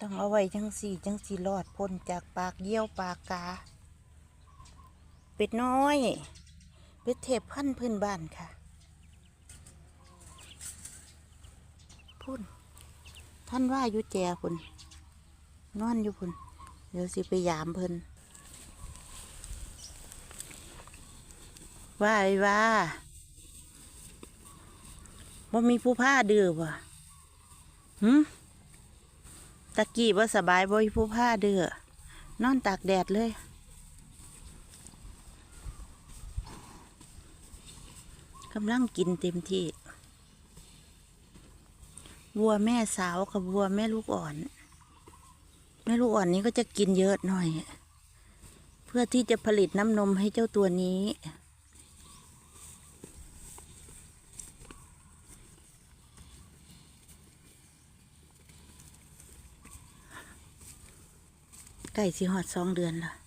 ต้องเอาไว้จังสี่จังสี่รอดพ้นจากปากเยี่ยวปากกา เป็ดน้อย เป็ดเทพพันพื้นบ้านค่ะพุ่นท่านว่าอยู่แจพุ่นนอนอยู่พุ่นเดี๋ยวสิไปยามเพิ่นว่าไอ้ว่าว่ามีผู้ผ้าดื้อบ่หืม ตะกี้ว่าสบายบ่มีผู้ผ้าเดื้อนอนตากแดดเลย กำลังกินเต็มที่ วัวแม่สาวกับวัวแม่ลูกอ่อน แม่ลูกอ่อนนี้ก็จะกินเยอะหน่อย เพื่อที่จะผลิตน้ำนมให้เจ้าตัวนี้ ไก่สิหอดสองเดือนละ